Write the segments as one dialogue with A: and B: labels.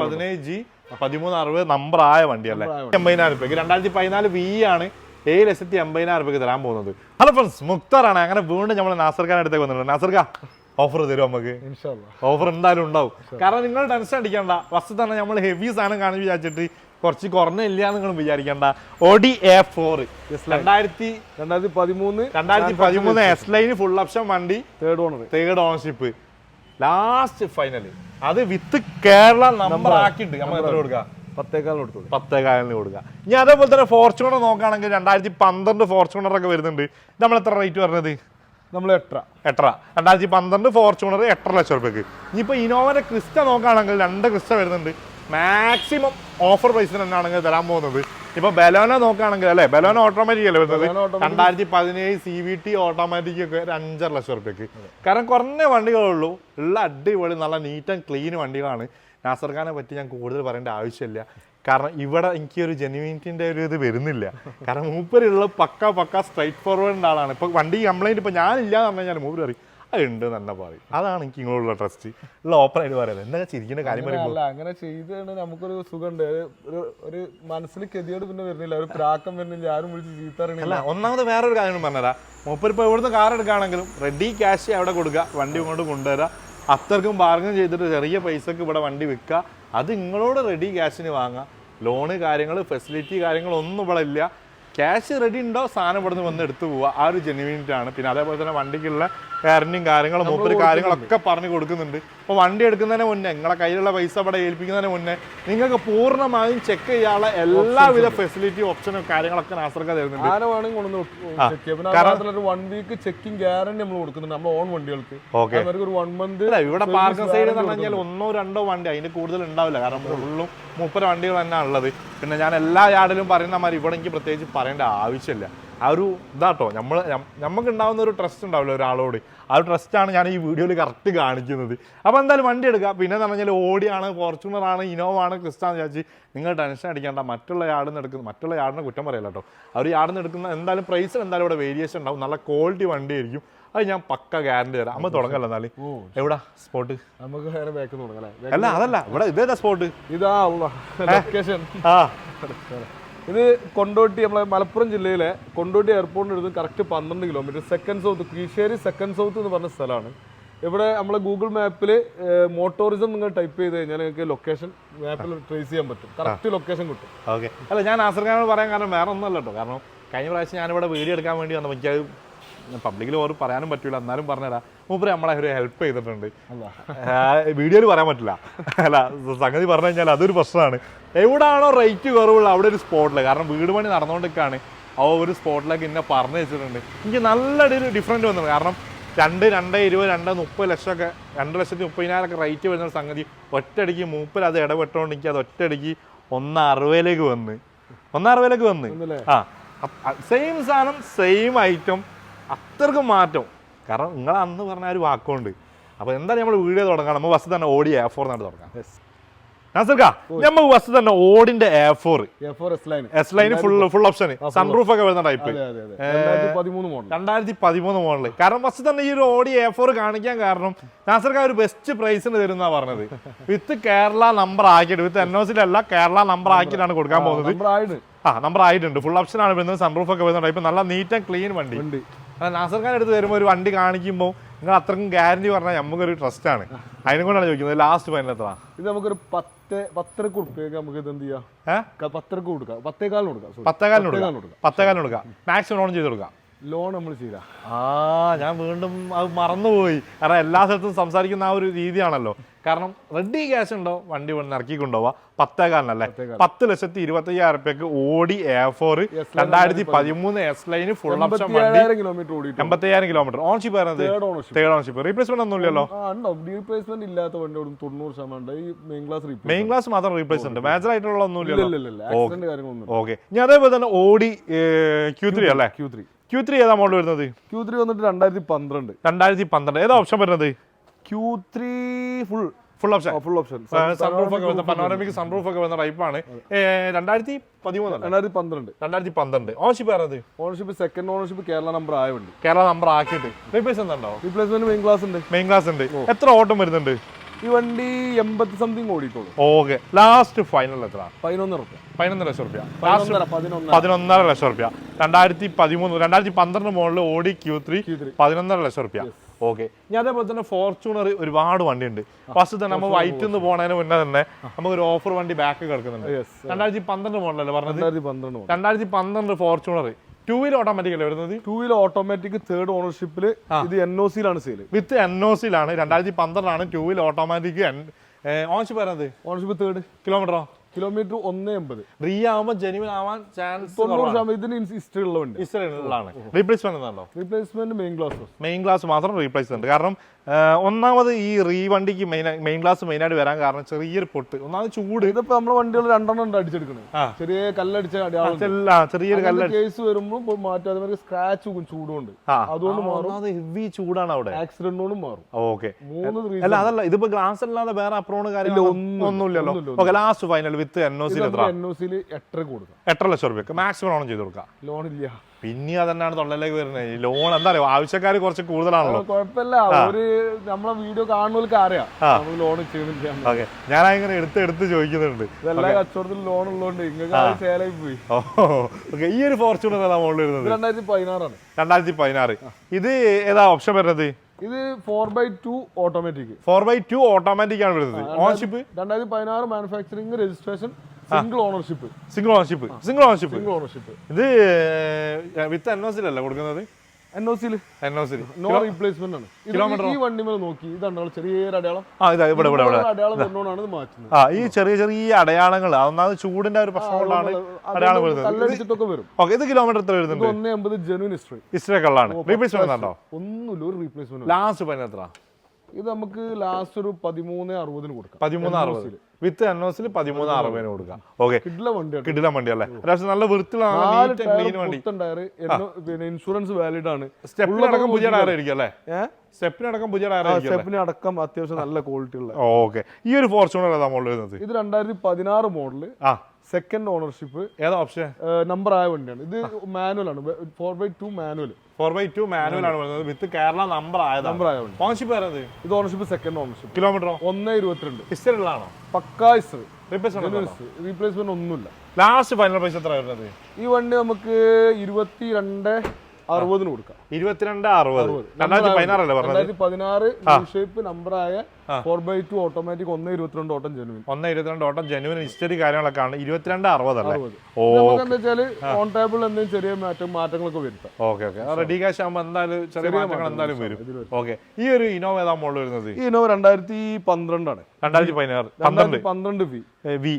A: പതിനേഴ് ജി പതിമൂന്ന് അറുപത് നമ്പർ ആയ വണ്ടിയല്ലേ? എൺപതിനായിരം രൂപയ്ക്ക് രണ്ടായിരത്തി പതിനാല് വി ആണ്. ഏഴ് ലക്ഷത്തി എൺപതിനായിരം രൂപയ്ക്ക് തരാൻ പോകുന്നത്. ഹലോ ഫ്രണ്ട്സ് മുക്താറാണ്. അങ്ങനെ വീണ്ടും നമ്മൾ നാസർ ഖാൻ അടുത്തേക്ക് വന്നിട്ടുണ്ട്. നാസർ ഓഫർ തരും നമുക്ക്? ഓഫർ എന്തായാലും ഉണ്ടാവും. കാരണം നിങ്ങൾ ടെൻഷൻ അടിക്കണ്ട. ഫസ്റ്റ് തന്നെ നമ്മൾ ഹെവി സാധനം കാണും വിചാരിച്ചിട്ട് കുറച്ച് കുറഞ്ഞില്ല നിങ്ങൾ വിചാരിക്കണ്ട. ഓഡി എ ഫോർ രണ്ടായിരത്തി
B: രണ്ടായിരത്തി പതിമൂന്ന്
A: രണ്ടായിരത്തി പതിമൂന്ന് എസ് ലൈന് ഫുൾ ഓപ്ഷൻ വണ്ടി.
B: Third owner
A: third ownership last final അത് വിത്ത് കേരള നമ്പർ ആക്കിയിട്ട് നമ്മൾ എത്ര കൊടുക്കുക
B: പത്തേക്കാലിന് കൊടുത്തു.
A: പത്തേക്കാലിന് കൊടുക്കുക ഇനി അതേപോലെ തന്നെ ഫോർച്യൂണർ നോക്കുകയാണെങ്കിൽ രണ്ടായിരത്തി പന്ത്രണ്ട് ഫോർച്യൂണർ ഒക്കെ വരുന്നുണ്ട്. നമ്മൾ എത്ര റേറ്റ് പറഞ്ഞത്?
B: നമ്മൾ എട്ടര.
A: എട്ടര. രണ്ടായിരത്തി പന്ത്രണ്ട് ഫോർച്യൂണർ എട്ടര ലക്ഷം റുപ്യക്ക് ഇനിയിപ്പോൾ ഇനോവയുടെ ക്രിസ്റ്റ നോക്കുകയാണെങ്കിൽ രണ്ട് ക്രിസ്റ്റ വരുന്നുണ്ട്. മാക്സിമം ഓഫർ പ്രൈസിന് തന്നെയാണെങ്കിൽ തരാൻ പോകുന്നത്. ഇപ്പൊ ബലോന നോക്കുകയാണെങ്കിൽ അല്ലേ? ബലോന ഓട്ടോമാറ്റിക് അല്ലേ വരുന്നത്. രണ്ടായിരത്തി പതിനേഴ് സി വി ടി ഓട്ടോമാറ്റിക് ഒക്കെ ഒരു അഞ്ചര ലക്ഷം റുപ്യക്ക്. കാരണം കുറഞ്ഞ വണ്ടികളുള്ളൂ ഉള്ള അടിപൊളി നല്ല നീറ്റ് ആൻഡ് ക്ലീൻ വണ്ടികളാണ്. നാസർ ഖാനെ പറ്റി ഞാൻ കൂടുതൽ പറയേണ്ട ആവശ്യമില്ല. കാരണം ഇവിടെ എനിക്ക് ഒരു ജെനുവിനിറ്റിന്റെ ഒരു ഇത് വരുന്നില്ല. കാരണം മൂപ്പരുള്ള പക്ക പക്ക സ്ട്രൈറ്റ് ഫോർവേഡ് ആളാണ്. ഇപ്പൊ വണ്ടി കംപ്ലൈന്റ് ഇപ്പൊ ഞാനില്ല എന്ന് പറഞ്ഞു കഴിഞ്ഞാൽ പറയും അത് ഉണ്ട് തന്നെ പറയും. അതാണ് എനിക്ക് ഇങ്ങോട്ടുള്ള ട്രസ്റ്റ് ഉള്ള ഓപ്പൺ ആയിട്ട് പറയുന്നത് എന്താ ചിരിക്കുന്ന കാര്യം പറയുമ്പോൾ
B: അല്ല അങ്ങനെ ചെയ്താണ് നമുക്കൊരു സുഖമുണ്ട് ഒരു ഒരു മനസ്സിൽ ഗതിയോട് പിന്നെ വരുന്നില്ല. ഒരു പ്രാക്കം വരുന്നില്ല. ആരും വിളിച്ച് ചീത്തറിയണില്ല.
A: അല്ല ഒന്നാമത് ഒരു കാര്യം പറഞ്ഞുതരാം മൂപ്പര് ഇപ്പോൾ ഇവിടുന്ന് കാർ എടുക്കുകയാണെങ്കിലും റെഡി ക്യാഷ് അവിടെ കൊടുക്കുക വണ്ടി ഇങ്ങോട്ട് കൊണ്ടുവരാം. അത്രക്കും ബാർഗൻ ചെയ്തിട്ട് ചെറിയ പൈസക്ക് ഇവിടെ വണ്ടി വിൽക്കുക അത് നിങ്ങളോട് റെഡി ക്യാഷിന് വാങ്ങുക ലോണ് കാര്യങ്ങൾ ഫെസിലിറ്റി കാര്യങ്ങളൊന്നും ഇവിടെ ഇല്ല. ക്യാഷ് റെഡി ഉണ്ടോ? സാധനം ഇവിടെ നിന്ന് വന്ന് എടുത്തു പോവുക. ആ ഒരു ജെനുവിനിറ്റി ആണ്. പിന്നെ അതേപോലെ തന്നെ വണ്ടിക്കുള്ള ഗ്യാരണ്ടിയും കാര്യങ്ങളും മൂപ്പര് കാര്യങ്ങളൊക്കെ പറഞ്ഞു കൊടുക്കുന്നുണ്ട്. അപ്പോൾ വണ്ടി എടുക്കുന്നതിന് മുന്നേ നിങ്ങളെ കയ്യിലുള്ള പൈസ ഇവിടെ ഏൽപ്പിക്കുന്നതിന് മുന്നേ നിങ്ങൾക്ക് പൂർണമായും ചെക്ക് ചെയ്യാനുള്ള എല്ലാവിധ ഫെസിലിറ്റി ഓപ്ഷനും കാര്യങ്ങളൊക്കെ നാസർക്ക തരുന്നുണ്ട്.
B: വൺ വീക്ക് ചെക്കിംഗ് ഗ്യാരണ്ടി നമ്മൾ കൊടുക്കുന്നുണ്ട് നമ്മൾ ഓൺ വണ്ടികൾക്ക്. ഒരു വൺ മന്ത്
A: ഇവിടെ പാർക്കിംഗ് സൈഡ് എന്ന് പറഞ്ഞാൽ ഒന്നോ രണ്ടോ വണ്ടി അതിന് കൂടുതൽ ഉണ്ടാവില്ല. കാരണം ഫുള്ളും മുപ്പത് വണ്ടികൾ തന്നെയാണ് ഉള്ളത് പിന്നെ ഞാൻ എല്ലാ യാർഡിലും പറയുന്ന മാതിരി ഇവിടെ എനിക്ക് പ്രത്യേകിച്ച് പറയേണ്ട ആവശ്യമില്ല. ആ ഒരു ഇതാട്ടോ. നമ്മൾ നമുക്ക് ഉണ്ടാവുന്ന ഒരു ട്രസ്റ്റ് ഉണ്ടാവില്ല ഒരാളോട്? ആ ഒരു ട്രസ്റ്റാണ് ഞാൻ ഈ വീഡിയോയിൽ കറക്റ്റ് കാണിക്കുന്നത്. അപ്പോൾ എന്തായാലും വണ്ടി എടുക്കുക പിന്നെ എന്ന് പറഞ്ഞാൽ ഓടിയാണ് ഫോർച്യൂണർ ആണ് ഇനോവ ആണ് ക്രിസ്റ്റാന്ന് വിചാരിച്ച് നിങ്ങൾ ടെൻഷൻ അടിക്കേണ്ട. മറ്റുള്ള യാർഡിൽ നിന്ന് എടുക്കുന്ന മറ്റുള്ള യാർഡിനെ കുറ്റം പറയില്ല കേട്ടോ. അവർ യാർഡിൽ നിന്ന് എടുക്കുന്ന എന്തായാലും പ്രൈസിൽ എന്തായാലും ഇവിടെ വേരിയേഷൻ ഉണ്ടാവും. നല്ല ക്വാളിറ്റി വണ്ടി ആയിരിക്കും. അത് ഞാൻ പക്ക ഗ്യാരണ്ടി തരാം. നമ്മൾ തുടങ്ങല്ലോ എന്നാലും? എവിടാ? സ്പോട്ട്
B: നമുക്ക് വേറെ ബാക്ക് തുടങ്ങല്ലേ അല്ല?
A: അതല്ല. ഇവിടെ ഇതേതാ സ്പോട്ട്
B: ഇതാ ലൊക്കേഷൻ
A: ആ.
B: ഇത് കൊണ്ടോട്ടി നമ്മളെ മലപ്പുറം ജില്ലയിലെ കൊണ്ടോട്ടി എയർപോർട്ടിന് അടുത്ത് കറക്റ്റ് പന്ത്രണ്ട് കിലോമീറ്റർ സെക്കൻഡ് സൗത്ത് കീശ്ശേരി സെക്കൻഡ് സൗത്ത് എന്ന് പറഞ്ഞ സ്ഥലമാണ്. ഇവിടെ നമ്മളെ ഗൂഗിൾ മാപ്പിൽ മോട്ടോറിസം നിങ്ങൾ ടൈപ്പ് ചെയ്ത് കഴിഞ്ഞാൽ നിങ്ങൾക്ക് ലൊക്കേഷൻ മാപ്പിൽ ട്രേസ് ചെയ്യാൻ പറ്റും. കറക്റ്റ് ലൊക്കേഷൻ കിട്ടും.
A: ഓക്കെ അല്ല ഞാൻ ആസർഖാനോട് പറയാൻ കാരണം വേറെ ഒന്നുമല്ല കേട്ടോ. കാരണം കഴിഞ്ഞ പ്രാവശ്യം ഞാനിവിടെ വീഡിയോ എടുക്കാൻ വേണ്ടി വന്നപ്പോൾ എനിക്കത് പബ്ലിക്കിൽ ഓർ പറയാനും പറ്റില്ല എന്നാലും പറഞ്ഞുതരാം. മൂപ്പര് നമ്മളെ ഒരു ഹെൽപ്പ് ചെയ്തിട്ടുണ്ട്. വീഡിയോയിൽ പറയാൻ പറ്റില്ല. അല്ല സംഗതി പറഞ്ഞു കഴിഞ്ഞാൽ അതൊരു പ്രശ്നമാണ്. എവിടെയാണോ റേറ്റ് കുറവുള്ള അവിടെ ഒരു സ്പോട്ടിൽ കാരണം വീട് പണി നടന്നുകൊണ്ടിരിക്കുകയാണ് ആ ഒരു സ്പോട്ടിലേക്ക് എന്നെ പറഞ്ഞു വെച്ചിട്ടുണ്ട്. എനിക്ക് നല്ല ഒരു ഡിഫറന്റ് വന്നത് കാരണം രണ്ട് രണ്ട് ഇരുപത് രണ്ട് മുപ്പത് ലക്ഷമൊക്കെ രണ്ട് ലക്ഷത്തി മുപ്പതിനായിരം ഒക്കെ റേറ്റ് വരുന്ന സംഗതി ഒറ്റയടിക്ക് മൂപ്പര് അത് ഇടപെട്ടുകൊണ്ട് എനിക്ക് അത് ഒറ്റയടിക്ക് ഒന്ന് അറുപതിലേക്ക് വന്ന്. ഒന്ന് അറുപതിലേക്ക് വന്ന്? ആ സെയിം സാധനം സെയിം ഐറ്റം അത്രക്കും മാറ്റം. കാരണം നിങ്ങൾ അന്ന് പറഞ്ഞ ഒരു വാക്കുണ്ട് അപ്പോൾ എന്തായാലും നമ്മൾ വീഡിയോ തുടങ്ങാം നമ്മൾ ബസ് തന്നെ ഓടി എ ഫോർ എന്നാണ് തുടങ്ങാം. നാസർക്ക നമ്മൾ ബസ് തന്നെ ഓടിന്റെ A four
B: S line
A: full full option sunroof ഒക്കെ വരുന്ന ടൈപ്പ്
B: രണ്ടായിരത്തി പതിമൂന്ന് മോഡൽ
A: കാരണം ബസ് തന്നെ ഈ ഒരു ഓടി എ ഫോർ കാണിക്കാൻ കാരണം നാസർക്ക ഒരു ബെസ്റ്റ് പ്രൈസിന് തരുന്ന പറഞ്ഞത്. വിത്ത് കേരള നമ്പർ ആക്കിയിട്ട് വിത്ത് എൻ ഒ സിയിലല്ല കേരള നമ്പർ ആക്കിയിട്ടാണ് കൊടുക്കാൻ പോകുന്നത്. ആ നമ്പർ ആയിട്ടുണ്ട്. ഫുൾ ഓപ്ഷൻ ആണ് വരുന്നത്. സൺറൂഫ് ഒക്കെ വരുന്ന ടൈപ്പ് നല്ല നീറ്റ് ആൻഡ് ക്ലീൻ വണ്ടി. നാസർ ഖാൻ എടുത്ത് വരുമ്പോൾ ഒരു വണ്ടി കാണിക്കുമ്പോൾ നിങ്ങൾ അത്രയും ഗ്യാരണ്ടി പറഞ്ഞാൽ നമുക്കൊരു ട്രസ്റ്റ് ആണ്. അതിനെ കൊണ്ടാണ് ചോദിക്കുന്നത്. ലാസ്റ്റ് ഫൈനൽ എത്ര
B: ഇത് നമുക്കൊരു പത്ത് പത്തര കൊടുക്കുക നമുക്ക് ഇത് എന്ത് ചെയ്യാം? പത്തരക്ക് കൊടുക്കാം. പത്തേകാലിന് കൊടുക്കാം
A: പത്തേകാലിന് കൊടുക്കാം. പത്തേകാലിന് കൊടുക്കാം. മാക്സിമം ഓൺ ചെയ്ത് കൊടുക്കാം.
B: ലോൺ നമ്മൾ ചെയ്ത.
A: ആ ഞാൻ വീണ്ടും അത് മറന്നുപോയി. കാരണം എല്ലാ സ്ഥലത്തും സംസാരിക്കുന്ന ആ ഒരു രീതിയാണല്ലോ. കാരണം റെഡി ക്യാഷ് ഉണ്ടോ? വണ്ടി വന്ന് ഇറക്കി കൊണ്ടുപോവാ. പത്തേകാലിനല്ലേ? പത്ത് ലക്ഷത്തി ഇരുപത്തി അയ്യായിരം റുപ്യക്ക് ഓടി എ ഫോർ രണ്ടായിരത്തി പതിമൂന്ന്. എസ് ലൈന് ഫുൾ ഓപ്ഷൻ വണ്ടി.
B: കിലോമീറ്റർ ഓടി
A: എൺപത്തി അയ്യായിരം kilometre ownership
B: third
A: ownership replacement
B: ഒന്നും ഇല്ലല്ലോ. റീപ്ലേസ്മെന്റ് ഇല്ലാത്ത വണ്ടി ഓടും. തൊണ്ണൂറ് ശതമാനം ഈ മെയിൻ ക്ലാസ്
A: മെയിൻ ക്ലാസ് മാത്രം റീപ്ലേസ് ഉണ്ട്. മേജർ ആയിട്ടുള്ള
B: ഒന്നും ഇല്ലല്ലോ.
A: ഓക്കെ ഞാൻ അതേപോലെ തന്നെ ഓടി ക്യൂ ത്രീ അല്ലേ?
B: ക്യൂ ത്രീ
A: ക്യൂ ത്രീ ഏതാ മോഡൽ വരുന്നത്?
B: ക്യൂ ത്രീ വന്നിട്ട് രണ്ടായിരത്തി പന്ത്രണ്ട്
A: രണ്ടായിരത്തി പന്ത്രണ്ട് ഏതാ ഓപ്ഷൻ വരുന്നത്
B: Q three full
A: full option
B: full option
A: sunroof ഒക്കെ വന്ന പനോറമിക് സൺറൂഫ് ഒക്കെ വന്ന ടൈപ്പാണ് രണ്ടായിരത്തി പതിമൂന്ന്
B: രണ്ടായിരത്തി പന്ത്രണ്ട്
A: രണ്ടായിരത്തി പന്ത്രണ്ട് ഓണർഷിപ്പ് വരുന്നത്
B: ownership second ownership Kerala number ആയ വണ്ടി.
A: കേരള നമ്പർ ആക്കിയിട്ട്. റീപ്ലേസ് ഉണ്ടോ?
B: റീപ്ലേസ്മെന്റ് മെയിൻ ക്ലാസ് ഉണ്ട്.
A: മെയിൻ ക്ലാസ് ഉണ്ട്. എത്ര ഓട്ടം വരുന്നുണ്ട്?
B: ഈ വണ്ടി എൺപത്തി സംതിങ് ഓടിയിട്ടുള്ളു.
A: ഓക്കെ. ലാസ്റ്റ് ഫൈനൽ എത്ര?
B: പതിനൊന്നര റുപ്യ
A: പതിനൊന്നര ലക്ഷം റുപ്യ
B: പതിനൊന്നര
A: ലക്ഷം റുപ്യ രണ്ടായിരത്തി പതിമൂന്ന് രണ്ടായിരത്തി പന്ത്രണ്ട് മോഡൽ ഓടി ക്യൂ ത്രീ
B: Q3.
A: പതിനൊന്നര ലക്ഷം റുപ്യ ഓക്കെ ഞാൻ അതേപോലെ തന്നെ ഫോർച്യൂണർ ഒരുപാട് വണ്ടി ഉണ്ട് ഫസ്റ്റ് തന്നെ നമ്മൾ വൈറ്റ് നിന്ന് പോണതിന് മുന്നേ തന്നെ നമുക്ക് ഒരു ഓഫർ വണ്ടി ബാക്ക് കിടക്കുന്നുണ്ട്. രണ്ടായിരത്തി പന്ത്രണ്ട് മോഡലല്ലേ പറഞ്ഞത്?
B: രണ്ടായിരത്തി പന്ത്രണ്ട്
A: ഫോർച്യൂണർ ടൂ വീലർ ഓട്ടോമാറ്റിക് അല്ലേ വരുന്നത്?
B: ടൂ വീലർ ഓട്ടോമാറ്റിക് തേർഡ് ഓണർഷിപ്പിൽ ഇത് എൻ ഒ സിയിലാണ് സെയിൽ
A: വിത്ത് എൻ ഒ സിയിലാണ് രണ്ടായിരത്തി പന്ത്രണ്ടാണ് ടൂ വീലർ ഓട്ടോമാറ്റിക് ഓണർഷിപ്പ് വരുന്നത്?
B: ഓണർഷിപ്പ് തേർഡ്
A: കിലോമീറ്ററോ
B: കിലോമീറ്റർ ഒന്ന് എൺപത്.
A: റീ ആവുമ്പോൾ ജെനുവിൻ ആവാൻ ചാൻസ്
B: തൊണ്ണൂറ് ശതമാനം ഇതിന് ഹിസ്റ്ററി ഉള്ളതുണ്ട്. ഹിസ്റ്ററി
A: ഉള്ളതാണ്. റീപ്ലേസ്മെന്റ് ഉണ്ടോ
B: replacement main glass
A: main glass മാത്രം റീപ്ലേസ് ഉണ്ട് കാരണം ഒന്നാമത് ഈ റീ വണ്ടിക്ക് മെയിൻ മെയിൻ ക്ലാസ് മെയിൻ ആയിട്ട് വരാൻ കാരണം ചെറിയൊരു പൊട്ട്. ഒന്നാമത് ചൂട്.
B: ഇതിപ്പോ നമ്മളെ വണ്ടികൾ രണ്ടെണ്ണം ഉണ്ട് അടിച്ചെടുക്കണേ ചെറിയ കല്ലടിച്ച
A: ചെറിയൊരു കല്ല്
B: കേസ് വരുമ്പോൾ മാറ്റും. അതേമാതിരി സ്ക്രാച്ച് ചൂടുണ്ട്
A: ഉണ്ട്.
B: അതുകൊണ്ട്
A: മാറും. ഹെവി ചൂടാണ് അവിടെ.
B: ആക്സിഡന്റോടും മാറും.
A: ഓക്കെ
B: മൂന്ന്.
A: അല്ല അതല്ല ഇതിപ്പോ ഗ്ലാസ് അല്ലാതെ വേറെ അപ്രോണ് കാര്യങ്ങൾ
B: ഒന്നുമില്ല,
A: ഒന്നുമില്ലല്ലോ.
B: ഒന്നുമില്ല,
A: okay last final with N O സിയിൽ എത്ര
B: എൻ ഒ സിയിൽ എട്ടര കൊടുക്കാം.
A: എട്ടര ലക്ഷം റുപ്യ മാക്സിമം ലോൺ ചെയ്ത് കൊടുക്കാം.
B: ലോൺ ഇല്ല.
A: പിന്നെ തന്നെയാണ് തൊള്ളയിലേക്ക് വരുന്നത് ഈ ലോൺ എന്താ പറയുക ആവശ്യക്കാർ കുറച്ച് കൂടുതലാണല്ലോ.
B: കുഴപ്പമില്ല. ഒരു നമ്മളെ വീഡിയോ കാണുന്നവർക്ക് അറിയാം. ലോൺ ചെയ്യുന്നില്ല
A: ഓക്കെ. ഞാൻ അങ്ങനെ എടുത്ത് എടുത്ത് ചോദിക്കുന്നുണ്ട്.
B: ഇതെല്ലാ കച്ചവടത്തിൽ ലോൺ ഉള്ളതുകൊണ്ട് ഇങ്ങനെ ചേലായി പോയി.
A: ഓക്കെ ഈ ഒരു ഫോർച്യൂണർ ഏതാ മോളിൽ വരുന്നത്?
B: രണ്ടായിരത്തി പതിനാറാണ്
A: രണ്ടായിരത്തി പതിനാറ് ഇത് ഏതാ ഓപ്ഷൻ വരുന്നത്?
B: ഇത് four by two automatic
A: four by two automatic ആണ് വരുന്നത്. ഓൺഷിപ്പ്
B: രണ്ടായിരത്തി പതിനാറ് manufacturing registration single ownership
A: single ownership single ownership
B: single ownership
A: ഇത് വിത്ത് എൻ ഒ കൊടുക്കുന്നത്?
B: എൻ ഒ സിയിൽ
A: എൻ ഒ സിൽ
B: നോ റീപ്ലേസ്മെന്റ് ആണ്. ഈ- ഈ വണ്ടി മേലെ നോക്കി. ഇതാണ് ചെറിയൊരു അടയാളം.
A: ആ ഇതാ ഇവിടെ ഇവിടെ ഇവിടെ.
B: അടയാളം ഇത്. മാറ്റുന്നത്.
A: ആ ഈ ചെറിയ ചെറിയ അടയാളങ്ങൾ ഒന്നാമത് ചൂടിന്റെ ഒരു പ്രശ്നമുള്ളതാണ് അടയാളം വരുന്നത്.
B: കല്ലടിച്ചിട്ടൊക്കെ വരും.
A: ഓക്കെ ഇത് കിലോമീറ്റർ എത്ര വരുന്നുണ്ട്?
B: ഒന്നേ അമ്പത് ജെനുവിൻ ഹിസ്റ്ററി
A: ഇസ്രേ കള്ളാണ് റീപ്ലേസ്മെന്റ് ഉണ്ടോ?
B: ഒന്നുമില്ല ഒരു റീപ്ലേസ്മെന്റ്
A: ലാസ്റ്റ് പതിനെത്ര?
B: ഇത് നമുക്ക് ലാസ്റ്റ് ഒരു പതിമൂന്ന് അറുപതിന് കൊടുക്കാം.
A: പതിമൂന്ന് അറുപത്. വിത്ത് എൻ ഒ സിൽ പതിമൂന്ന് അറുപതിന് കൊടുക്കാം. ഓക്കെ കിടിലം വണ്ടി അല്ലേ? അത്യാവശ്യം നല്ല
B: ടയർ ഇൻഷുറൻസ് വാലിഡ് ആണ്.
A: സ്റ്റെപ്പിനടക്കം പുതിയ ടയർ ആയിരിക്കും അല്ലേ? സ്റ്റെപ്പിനടക്കം പുതിയ ടയർ സ്റ്റെപ്പിനടക്കം
B: സ്റ്റെപ്പിന് അത്യാവശ്യം നല്ല ക്വാളിറ്റി ഉള്ള.
A: ഓക്കെ ഈ ഒരു ഫോർച്യൂണർ ഏതാ മോഡൽ വരുന്നത്?
B: ഇത് രണ്ടായിരത്തി പതിനാറ് മോഡൽ
A: ആ.
B: സെക്കൻഡ് ഓണർഷിപ്പ്
A: ഏതാ ഓപ്ഷൻ
B: നമ്പർ ആയ വണ്ടിയാണ്. ഇത് മാനുവൽ ആണ്. Four by two manual
A: four by two manual ആണ് വരുന്നത്. വിത്ത് കേരള നമ്പർ ആയത്
B: നമ്പർ ആയതുകൊണ്ട്.
A: ഓണർഷിപ്പ് വരുന്നത്
B: ഇത് ഓണർഷിപ്പ് സെക്കൻഡ് ഓണർഷിപ്പ്
A: കിലോമീറ്ററോ
B: ഒന്ന് ഇരുപത്തിരണ്ട്.
A: ഹിസ്റ്ററിലാണോ
B: പക്കാ ഹിസ്റ്ററി റീപ്ലേസ്മെന്റ് ഒന്നുമില്ല.
A: ലാസ്റ്റ് ഫൈനൽ പ്രൈസ് എത്ര വരുന്നത്?
B: ഈ വണ്ടി നമുക്ക് ഇരുപത്തി രണ്ട് അറുപതിന് കൊടുക്കാം.
A: ഇരുപത്തിരണ്ട് അറുപത്. രണ്ടായിരത്തി പതിനാറല്ലേ പറഞ്ഞത്?
B: രണ്ടായിരത്തി പതിനാറ് ഷേപ്പ് നമ്പറായ ഫോർ ബൈ ടു ഓട്ടോമാറ്റിക് ഒന്ന് ഇരുപത്തിരണ്ട് ഓട്ടം ജനുവിൻ
A: ഒന്ന് ഇരുപത്തിരണ്ട് ഓട്ടം ജനുവിൻ ഹിസ്റ്ററി കാര്യങ്ങളൊക്കെ ആണ്. ഇരുപത്തിരണ്ട് അറുപതല്ലേ ഓ
B: നമുക്ക് എന്താ വെച്ചാൽ ഓൺ ടേബിൾ എന്തെങ്കിലും ചെറിയ മാറ്റം മാറ്റങ്ങളൊക്കെ വരുത്താം.
A: Okay okay. റെഡി ക്യാഷ് ആകുമ്പോൾ എന്തായാലും ചെറിയ മാറ്റങ്ങൾ എന്തായാലും വരും. ഓക്കെ. ഈ ഒരു ഇനോവ ഏതാ മോളിൽ വരുന്നത്?
B: ഈ ഇനോവ രണ്ടായിരത്തി പന്ത്രണ്ടാണ്.
A: രണ്ടായിരത്തി പതിനാറ്. പന്ത്രണ്ട്.
B: പന്ത്രണ്ട് വി
A: വി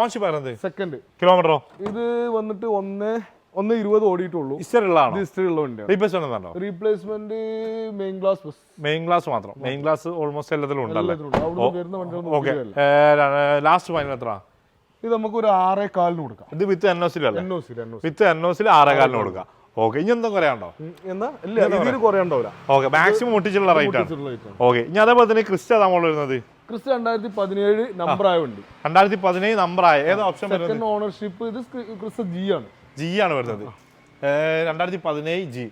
A: ഓൺഷിപ്പ് ആയിരുന്നത്
B: സെക്കൻഡ്
A: കിലോമീറ്ററോ
B: ഇത് വന്നിട്ട് ഒന്ന് ഒന്ന് ഇരുപത് ഓടിയിട്ടുള്ളൂ.
A: ഹിസ്റ്ററി ഉള്ളതാണോ
B: ഹിസ്റ്ററി ഉള്ള വണ്ടിയാണ്
A: റീപ്ലേസ്മെന്റ് ഉണ്ടോ
B: റീപ്ലേസ്മെന്റ് മെയിൻ ഗ്ലാസ് ബസ്.
A: മെയിൻ ഗ്ലാസ് മാത്രം. മെയിൻ ഗ്ലാസ് ഓൾമോസ്റ്റ് എല്ലാത്തിലും ഉണ്ടല്ലേ? ഓക്കെ. ലാസ്റ്റ് ഫൈനൽ എത്ര?
B: ഇത് നമുക്ക് ഒരു ആറേ കാലിന് കൊടുക്കാം.
A: ഇത് with N O സിലല്ലേ
B: N O C N O
A: with എൻഒസിൽ ആറേ കാലിന് കൊടുക്കാം. ഓക്കെ ഇനി എന്തും കുറയാണ്ടോ?
B: എന്നാ? ഇതിന് കുറേ ഉണ്ടാവില്ല
A: ഓക്കെ മാക്സിമം ഒട്ടിച്ചുള്ള റേറ്റ് ആണ്. ഓക്കെ ഇനി അതേപോലെ തന്നെ ക്രിസ്റ്റ നമ്മൾ വരുന്നത്?
B: ക്രിസ് രണ്ടായിരത്തി പതിനേഴ് നമ്പർ ആയ വണ്ടി.
A: രണ്ടായിരത്തി പതിനേഴ് നമ്പർ ആയ. ഏത് ഓപ്ഷൻ
B: ഓണർഷിപ്പ് ഇത് ക്രിസ് ജി ആണ്.
A: ജി ആണ് വരുന്നത്. രണ്ടായിരത്തി പതിനേഴ് G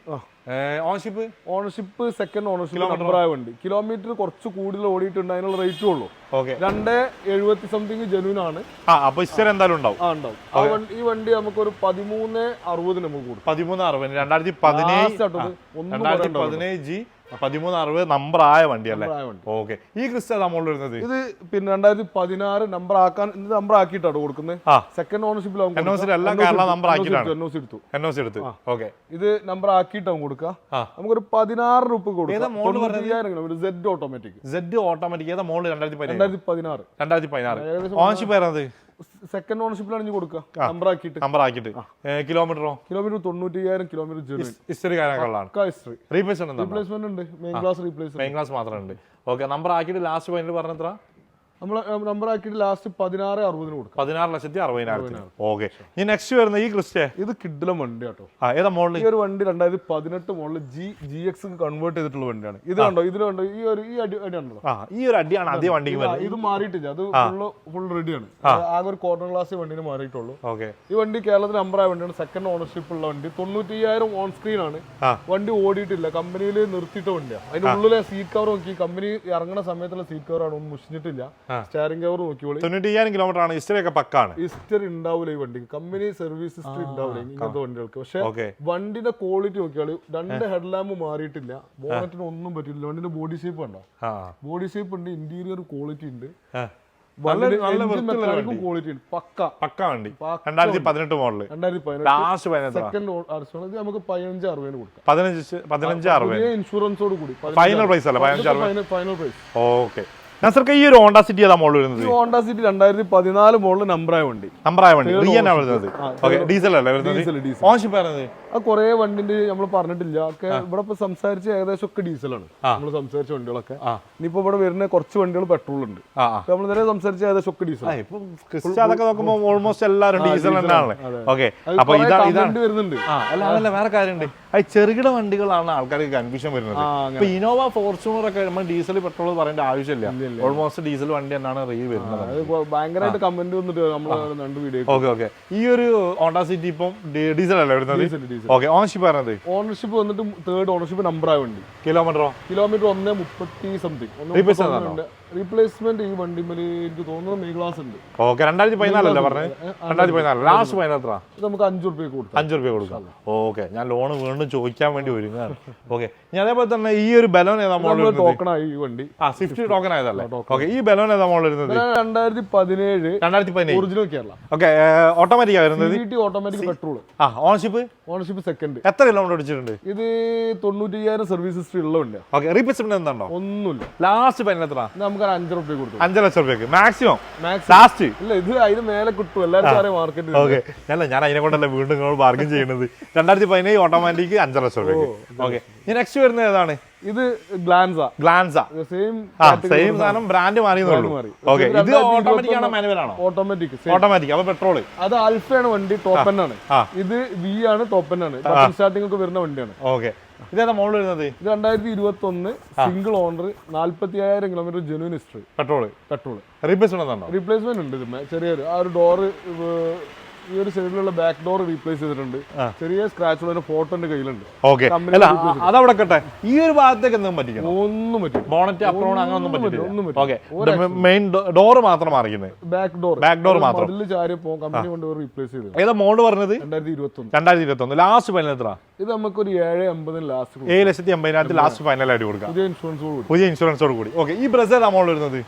A: ownership
B: ownership second ownership വണ്ടി. കിലോമീറ്റർ കുറച്ച് കൂടുതൽ ഓടിയിട്ടുണ്ട് അതിനുള്ള റേറ്റും ഉള്ളൂ.
A: ഓക്കെ
B: രണ്ട് എഴുപത്തി സംതിങ് ജനുവിൻ ആണ്.
A: അപ്പൊ എന്തായാലും ഉണ്ടാവും.
B: ആ ഉണ്ടാവും. വണ്ടി ഈ വണ്ടി നമുക്കൊരു പതിമൂന്ന് അറുപതിന് നമുക്ക് കൂടും
A: പതിമൂന്ന് അറുപത് പതിനേഴ് രണ്ടായിരത്തി പതിനേഴ് ജി പതിമൂന്ന് അറുപത് നമ്പർ ആയ വണ്ടിയല്ലേ ഓക്കെ. ഈ ക്രിസ്റ്റ നമ്മൾ വരുന്നത്?
B: ഇത് പിന്നെ രണ്ടായിരത്തി പതിനാറ് നമ്പർ ആക്കാൻ നമ്പർ ആക്കിയിട്ടാണ് കൊടുക്കുന്നത് സെക്കൻഡ് ഓണർഷിപ്പിലാവും എടുത്തു.
A: എടുത്തു. ഓക്കെ.
B: ഇത് നമ്പർ ആക്കിയിട്ടാവും കൊടുക്കുക. നമുക്കൊരു പതിനാറ് രൂപ
A: കൊടുക്കുക.
B: കൊടുക്കാം സെഡ് ഓട്ടോമാറ്റിക്
A: സെഡ് ഓട്ടോമാറ്റിക് ഏതാ മോൾ രണ്ടായിരത്തി
B: പതിനാറ്
A: രണ്ടായിരത്തി പതിനാറ് ഓണർഷിപ്പ് വരുന്നത്
B: സെക്കൻഡ് ഓണർഷിപ്പിലാണ് ഇനി കൊടുക്കുക. നമ്പർ ആക്കിയിട്ട്.
A: നമ്പർ ആക്കിയിട്ട്. കിലോമീറ്ററോ
B: കിലോമീറ്റർ തൊണ്ണൂറ്റയ്യായിരം കിലോമീറ്റർ
A: ഹിസ്റ്ററി കാര്യങ്ങളാണ്.
B: ഹിസ്റ്ററി
A: റീപ്ലേസ്മെന്റ്
B: റീപ്ലേസ്മെന്റ് ഉണ്ട്. Main glass replacement
A: main glass മാത്രമേ ഉണ്ട്. ഓക്കെ നമ്പർ ആക്കിയിട്ട് ലാസ്റ്റ് പോയിന്റ് പറഞ്ഞത്ര?
B: നമ്മൾ നമ്പർ ആക്കിയിട്ട് ലാസ്റ്റ് പതിനാറ് അറുപതിന് കൊടുക്കാം.
A: പതിനാറ് ലക്ഷത്തി അറുപതിനായിരത്തിന് ഓക്കെ ഇനി നെക്സ്റ്റ് വരുന്ന ഈ ക്രിസ്റ്റേ
B: ഇത് കിഡിലും വണ്ടി കേട്ടോ.
A: ആ ഏതാ മോഡൽ
B: ഈ ഒരു വണ്ടി രണ്ടായിരത്തി പതിനെട്ട് model G G X convert ചെയ്തിട്ടുള്ള വണ്ടിയാണ്. ഇത് കണ്ടോ? കണ്ടോ? ഈ ഒരു ഈ അടി
A: ഈ ഒരു അടിയാണ് ആദ്യം വണ്ടിക്ക്
B: ഇത് മാറിയിട്ടില്ല. അത് ഫുള്ള് ഫുൾ റെഡിയാണ് ആകെ ഒരു കോർണർ ക്ലാസ് വണ്ടിന് മാറിയിട്ടുള്ളൂ.
A: ഓക്കെ
B: ഈ വണ്ടി കേരളത്തിൽ നമ്പറായ വണ്ടിയാണ്. സെക്കൻഡ് ഓണർഷിപ്പ് ഉള്ള വണ്ടി. തൊണ്ണൂറ്റി അയ്യായിരം ഓൺ സ്ക്രീൻ ആണ് വണ്ടി ഓടിയിട്ടില്ല. കമ്പനിയിൽ നിർത്തിയിട്ട വണ്ടിയാണ് അതിന്റെ ഉള്ളിലെ സീറ്റ് കവർ നോക്കി. കമ്പനി ഇറങ്ങുന്ന സമയത്തുള്ള സീറ്റ് കവർ ആണ്. ഒന്നും മുഷിഞ്ഞിട്ടില്ല. സ്റ്റാരിംഗ് കവർ നോക്കിയോളി
A: തൊണ്ണൂറ്റി അയ്യായിരം കിലോമീറ്റർ ആണ് ഹിസ്റ്ററി ഒക്കെ പക്കാണ്.
B: ഹിസ്റ്ററി ഉണ്ടാവില്ല ഈ വണ്ടിക്ക് കമ്പനി സർവീസ് ഹിസ്റ്ററി ഉണ്ടാവില്ല ഇങ്ങനത്തെ വണ്ടികൾക്ക്. പക്ഷെ വണ്ടിന്റെ ക്വാളിറ്റി നോക്കിയാൽ രണ്ട് ഹെഡ് ലാമ്പ് മാറിയിട്ടില്ല. ബോണറ്റിന് ഒന്നും പറ്റില്ല വണ്ടിന്റെ ബോഡി ഷേപ്പ് ഉണ്ടോ
A: ആ.
B: ബോഡി ഷേപ്പ് ഉണ്ട് ഇന്റീരിയർ ക്വാളിറ്റി ഉണ്ട്. ഇൻഷുറൻസോട് കൂടി.
A: ഫൈനൽ പ്രൈസ് അല്ല?
B: ഫൈനൽ പ്രൈസ്
A: ഓക്കെ നസർക്ക് ഈ ഒരു ഹോണ്ട സിറ്റി ഏതാ മോളിൽ വരുന്നത്?
B: ഹോണ്ട സിറ്റി രണ്ടായിരത്തി പതിനാല് മോഡൽ നമ്പറായ വണ്ടി.
A: നമ്പറായ വണ്ടി. ഡീസൽ അല്ലേ വരുന്നത്.
B: ഡീസൽ
A: ഓൺഷിപ്പ് വരുന്നത്?
B: ആ കുറെ വണ്ടിന്റെ നമ്മൾ പറഞ്ഞിട്ടില്ല. ഒക്കെ ഇവിടെ ഇപ്പൊ സംസാരിച്ച ഏകദേശം ഒക്കെ ഡീസലാണ്. നമ്മൾ സംസാരിച്ച വണ്ടികളൊക്കെ. ഇനിയിപ്പോ ഇവിടെ വരുന്ന കുറച്ച് വണ്ടികൾ പെട്രോൾ ഉണ്ട് നമ്മൾ നേരെ സംസാരിച്ച ഏകദേശം ഒക്കെ ഡീസൽ
A: അതൊക്കെ നോക്കുമ്പോൾ ഓൾമോസ്റ്റ് എല്ലാവരും ഡീസൽ തന്നെയാണ്. ഓക്കെ അപ്പൊ ഇതാ ഇതാണ്
B: വരുന്നുണ്ട്.
A: അല്ല വേറെ കാര്യമുണ്ട്. അത് ചെറുകിട വണ്ടികളാണ് ആൾക്കാർക്ക് കൺഫ്യൂഷൻ വരുന്നത്. ഇപ്പൊ ഇനോവ ഫോർച്യൂണർ ഒക്കെ നമ്മൾ ഡീസൽ പെട്രോൾ പറയേണ്ട ആവശ്യമില്ല. ഓൾമോസ്റ്റ് ഡീസൽ വണ്ടി തന്നെയാണ് റീ വരുന്നത്.
B: അത് ഭയങ്കരമായിട്ട് കമന്റ് വന്നിട്ട് നമ്മൾ രണ്ട് വീഡിയോ
A: ഓക്കെ ഓക്കെ ഈ ഒരു ഹോണ്ട സിറ്റി ഇപ്പം ഡീസൽ അല്ലേ വരുന്നത്?
B: ഡീസൽ
A: ഓക്കെ ഓണർഷിപ്പ് പറഞ്ഞത്?
B: ഓണർഷിപ്പ് വന്നിട്ട് തേർഡ് ഓണർഷിപ്പ് നമ്പർ വണ്ടി
A: കിലോമീറ്ററോ
B: കിലോമീറ്റർ ഒന്ന് മുപ്പത്തി സംതിങ്? റീപ്ലേസ്മെന്റ് ഈ വണ്ടിമേൽ എനിക്ക് തോന്നുന്നത് മെയ് ക്ലാസ് ഉണ്ട്.
A: ഓക്കെ രണ്ടായിരത്തി പതിനാലല്ലേ പറഞ്ഞത്? രണ്ടായിരത്തി പതിനാല്. ലാസ്റ്റ് പതിനാത്ര
B: നമുക്ക് അഞ്ചു റുപ്യ കൊടുക്കാം.
A: അഞ്ചു റുപ്യ കൊടുക്കാം. ഓക്കെ ഞാൻ ലോൺ വീണ്ടും ചോദിക്കാൻ വേണ്ടി ഒരുങ്ങാണ് ഓക്കെ ഞാൻ അതേപോലെ തന്നെ ഈ ഒരു ബലോൺ ഏതാ മോഡൽ
B: ടോക്കൺ ആയി ഈ വണ്ടി.
A: ആ സ്വിഫ്റ്റ് ടോക്കൺ ആയതല്ലേ? ഓക്കെ ഈ ബലോൺ ഏതാ മോഡൽ വരുന്നത്?
B: രണ്ടായിരത്തി പതിനേഴ്
A: രണ്ടായിരത്തി പതിനേഴ്.
B: ഒറിജിനൽ കേരള.
A: ഓക്കെ ഓട്ടോമാറ്റിക് വരുന്നത്?
B: ഓട്ടോമാറ്റിക് പെട്രോൾ
A: ആ ഓണർഷിപ്പ്
B: ഓണർഷിപ്പ് സെക്കൻഡ്
A: എത്ര കിലോമീറ്റർ അടിച്ചിട്ടുണ്ട്
B: ഇത് തൊണ്ണൂറ്റി അയ്യായിരം സർവീസ് ഹിസ്റ്ററി ഉള്ളതുണ്ട്
A: ഓക്കെ റീപ്ലേസ്മെന്റ് എന്താണോ?
B: ഒന്നുമില്ല.
A: ലാസ്റ്റ് പതിനെത്ര
B: ഇത് നമുക്ക് ഒരു അഞ്ച് റുപ്യ കൊടുത്തു.
A: അഞ്ച് ലക്ഷം റുപ്യക്ക് മാക്സിമം ലാസ്റ്റ്
B: ഇല്ല ഇത് അതിന് മേലെ കിട്ടും. എല്ലാവർക്കും അറിയാം മാർക്കറ്റിൽ
A: ഓക്കെ അല്ല ഞാൻ അതിനെ കൊണ്ടല്ല വീണ്ടും ബാർഗിൻ ചെയ്യുന്നത്? രണ്ടായിരത്തി പതിനേഴ് ഓട്ടോമാറ്റിക് അഞ്ചര ലക്ഷം രൂപയ്ക്ക് ഓക്കെ ഇനി നെക്സ്റ്റ് വരുന്നത് ഏതാണ്?
B: ഇത് ഗ്ലാൻസ
A: ഗ്ലാൻസ
B: സെയിം
A: സാധനം ബ്രാൻഡ് മാറിയെന്നുള്ളൂ
B: മാറി.
A: ഓക്കെ
B: ഇത്
A: ഓട്ടോമാറ്റിക് ആണോ മാനുവൽ ആണോ?
B: ഓട്ടോമാറ്റിക്
A: ഓട്ടോമാറ്റിക് അപ്പൊ പെട്രോൾ
B: അത് ആൽഫയാണ് വണ്ടി ടോപ്പൻ ആണ്. ഇത് വി ആണ് ടോപ്പൻ ആണ്. സ്റ്റാർട്ടിംഗ് ഒക്കെ വരുന്ന വണ്ടിയാണ്.
A: ഓക്കെ ഇതേതാ മോഡൽ വരുന്നത്?
B: ഇത് രണ്ടായിരത്തി ഇരുപത്തി ഒന്ന് സിംഗിൾ ഓണർ നാല്പത്തി അയ്യായിരം kilometre genuine history
A: petrol
B: petrol
A: replacement
B: replacement ഉണ്ട് ഇത് ചെറിയൊരു. ആ ഒരു ഡോറ് ഈ ഒരു സൈഡിലുള്ള ബാക്ക് ഡോർ റീപ്ലേസ് ചെയ്തിട്ടുണ്ട്. ചെറിയ സ്ക്രാച്ച് ഉള്ള ഫോട്ടോന്റെ കയ്യിലുണ്ട്.
A: ഓക്കെ അതവിടെ കട്ടെ ഈ ഒരു ഭാഗത്തേക്ക് എന്തും പറ്റിക്കണം?
B: ഒന്നും പറ്റും
A: ബോണറ്റ് അപ്രോൺ അങ്ങനെ ഒന്നും പറ്റില്ല.
B: ഒന്നും
A: ഓക്കെ മെയിൻ ഡോർ മാത്രം മാറിക്കുന്നത്
B: ബാക്ക് ഡോർ
A: ബാക്ക് ഡോർ മാത്രം.
B: ചാരിയപ്പോ കമ്പനി കൊണ്ട് റീപ്ലേസ് ചെയ്തു
A: ഏതാ മോഡ് പറഞ്ഞത്?
B: രണ്ടായിരത്തി ഇരുപത്തി ഒന്ന്
A: രണ്ടായിരത്തി ലാസ്റ്റ് ഫൈനൽ എത്ര
B: ഇത് നമുക്ക് ഒരു ഏഴ് അമ്പതിന് ലാസ്റ്റ്
A: ഏഴ് ലക്ഷത്തി എൺപതിനായിരത്തി ലാസ്റ്റ് ഫൈനൽ ആയിട്ട് കൊടുക്കാം.
B: പുതിയ ഇൻഷുറൻസ് കൂടി.
A: പുതിയ ഇൻഷുറൻസോട് കൂടി. ഓക്കെ ഈ ബ്രസ് ഏതാ മോൾ വരുന്നത്?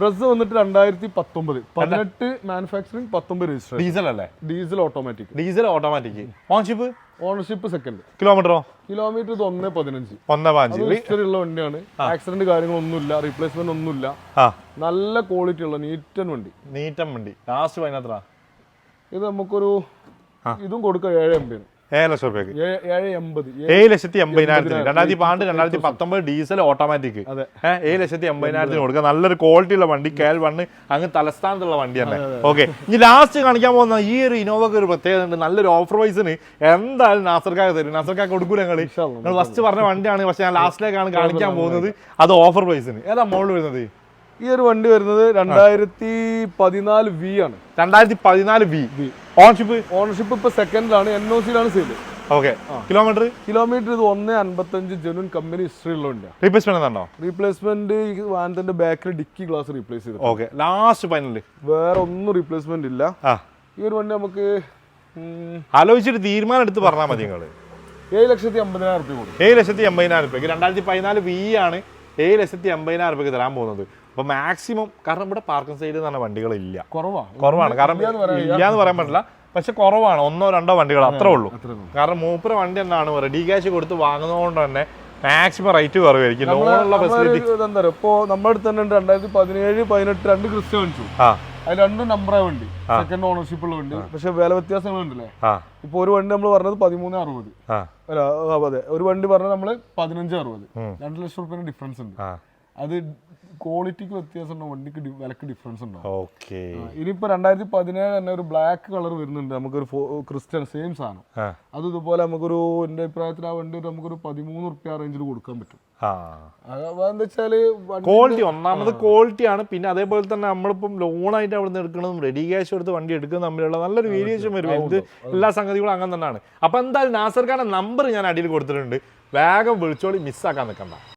B: ഡ്രസ് വന്നിട്ട് രണ്ടായിരത്തി പത്തൊമ്പത്. പതിനെട്ട് മാനുഫാക്ചറിങ് പത്തൊമ്പത് രജിസ്റ്റർ
A: ഡീസൽ അല്ലേ?
B: Diesel automatic
A: diesel automatic ownership
B: ownership second
A: കിലോമീറ്ററോ
B: kilometre ഇത് ഒന്നേ പതിനഞ്ച്.
A: ഒന്നേ
B: പതിനഞ്ച് ഉള്ള വണ്ടിയാണ്. ആക്സിഡന്റ് കാര്യങ്ങളൊന്നുമില്ല റീപ്ലേസ്മെന്റ് ഒന്നുമില്ല. നല്ല ക്വാളിറ്റി ഉള്ള നീറ്റൻ വണ്ടി.
A: നീറ്റൻ വണ്ടി. ലാസ്റ്റ് പതിനെത്ര
B: ഇത് നമുക്കൊരു ഇതും കൊടുക്കാം ഏഴ് എൺപതിന്
A: ഏഴ് ലക്ഷം റുപ്യക്ക്
B: ഏഴ്
A: ലക്ഷത്തി എൺപതിനായിരത്തിന്. രണ്ടായിരത്തി പന്ത്രണ്ട് രണ്ടായിരത്തി പത്തൊമ്പത് ഡീസൽ ഓട്ടോമാറ്റിക് ഏഴ് ലക്ഷത്തി എൺപതിനായിരത്തിന് കൊടുക്കുക. നല്ലൊരു ക്വാളിറ്റി ഉള്ള വണ്ടി കേൽ വണ്ണ് അങ്ങ് തലസ്ഥാനത്തുള്ള വണ്ടി തന്നെ. ഓക്കെ ഇനി ലാസ്റ്റ് കാണിക്കാൻ പോകുന്ന ഈ ഒരു ഇനോവക്ക് ഒരു പ്രത്യേകത ഉണ്ട്. നല്ലൊരു ഓഫർ പ്രൈസിന് എന്തായാലും നാസർക്കാക്ക് തരും. നാസർക്കാക്ക് കൊടുക്കൂല
B: ഇൻഷാല്ലാ.
A: നിങ്ങൾ ഫസ്റ്റ് പറഞ്ഞ വണ്ടിയാണ്. പക്ഷെ ഞാൻ ലാസ്റ്റിലേക്കാണ് കാണിക്കാൻ പോകുന്നത്. അത് ഓഫർ പ്രൈസിന് ഏതാ മോളിൽ വരുന്നത്?
B: ഈ ഒരു വണ്ടി വരുന്നത് രണ്ടായിരത്തി പതിനാല് വി ആണ്.
A: രണ്ടായിരത്തി പതിനാല് വി ഓൺഷിപ്പ്
B: ഓണർഷിപ്പ് ഇപ്പൊ സെക്കൻഡിലാണ് എൻ ഒ സിയിലാണ് സെയിൽ
A: ഓക്കെ കിലോമീറ്റർ
B: കിലോമീറ്റർ ഇത് ഒന്ന് അൻപത്തഞ്ച് ജനുവൻ കമ്പനി ഹിസ്റ്ററി ഉള്ള വണ്ടിയാണ്
A: റീപ്ലേസ്മെന്റ് ഉണ്ടോ
B: റീപ്ലേസ്മെന്റ് ഈ വാഹനത്തിന്റെ ബാക്കിൽ ഡിക്കി ഗ്ലാസ് റീപ്ലേസ് ചെയ്തു
A: ഓക്കെ ലാസ്റ്റ് ഫൈനൽ
B: വേറെ ഒന്നും റീപ്ലേസ്മെന്റ് ഇല്ല. ഈ ഒരു വണ്ടി നമുക്ക്
A: ആലോചിച്ചിട്ട് തീരുമാനം എടുത്ത് പറഞ്ഞാൽ മതി നിങ്ങൾ
B: ഏഴ് ലക്ഷത്തി അമ്പതിനായിരം രൂപ
A: ഏഴ് ലക്ഷത്തി അമ്പതിനായിരം രൂപയ്ക്ക് രണ്ടായിരത്തി പതിനാല് വി ആണ്. ഏഴ് ലക്ഷത്തി അമ്പതിനായിരം രൂപയ്ക്ക് തരാൻ പോകുന്നത്. അപ്പൊ മാക്സിമം കാരണം ഇവിടെ പാർക്കിംഗ് സൈഡിൽ എന്ന് പറഞ്ഞ വണ്ടികളില്ല.
B: ഇല്ല
A: കുറവാണ്. കാരണം ഇല്ല എന്ന് പറയാൻ പറ്റില്ല. പക്ഷെ കുറവാണ്. ഒന്നോ രണ്ടോ വണ്ടികൾ അത്രേ ഉള്ളൂ. കാരണം മൂപ്പര വണ്ടി എന്നാണ് റെഡി ക്യാഷ് കൊടുത്ത് വാങ്ങുന്നതുകൊണ്ട് തന്നെ മാക്സിമം റേറ്റ് കുറവായിരിക്കും. ലോണുള്ള ഫെസിലിറ്റി
B: എന്താ പറയുക? ഇപ്പോ നമ്മുടെ അടുത്ത് തന്നെ ഉണ്ട്. രണ്ടായിരത്തി പതിനേഴ് പതിനെട്ട് രണ്ട് ക്രിസ്റ്റ
A: ആ.
B: അതിൽ രണ്ടും നമ്പറായ വണ്ടി. സെക്കൻഡ് ഓണർഷിപ്പ് ഉള്ള വണ്ടി. പക്ഷെ വില വ്യത്യാസങ്ങളുണ്ടല്ലേ? ഇപ്പൊ ഒരു വണ്ടി നമ്മൾ പറഞ്ഞത് പതിമൂന്ന് അറുപത്. അല്ല അതെ. ഒരു വണ്ടി പറഞ്ഞത് നമ്മൾ പതിനഞ്ച് അറുപത്. രണ്ട് ലക്ഷം റുപ്യ ഡിഫറൻസ് ഉണ്ട്. അത് ക്വാളിറ്റിക്ക് വ്യത്യാസം ഉണ്ടോ വണ്ടിക്ക് വിലക്ക് ഡിഫറൻസ് ഉണ്ടോ
A: ഓക്കെ.
B: ഇനിയിപ്പോ രണ്ടായിരത്തി പതിനേഴ് തന്നെ ഒരു ബ്ലാക്ക് കളർ വരുന്നുണ്ട്. നമുക്കൊരു ക്രിസ്ത്യൻ ക്രിസ്റ്റൻ സെയിം സാധനം. അത് ഇതുപോലെ നമുക്കൊരു എന്റെ അഭിപ്രായത്തിൽ ആ വണ്ടി ഒരു നമുക്കൊരു പതിമൂന്ന് റുപ്യ റേഞ്ചിൽ കൊടുക്കാൻ പറ്റും.
A: ക്വാളിറ്റി ഒന്നാമത് ക്വാളിറ്റി ആണ്. പിന്നെ അതേപോലെ തന്നെ നമ്മളിപ്പം ലോണായിട്ട് അവിടെ നിന്ന് എടുക്കുന്നതും റെഡി ക്യാഷ് എടുത്ത് വണ്ടി എടുക്കുന്നതും തമ്മിലുള്ള നല്ലൊരു വേരിയേഷൻ വരും ഇത് എല്ലാ സംഗതികളും അങ്ങനെ തന്നെയാണ്. അപ്പൊ എന്തായാലും നാസർഖാന്റെ നമ്പർ ഞാൻ അടിയിൽ കൊടുത്തിട്ടുണ്ട്. വേഗം വിളിച്ചോളി മിസ്സാക്കാൻ നിൽക്കണ്ട.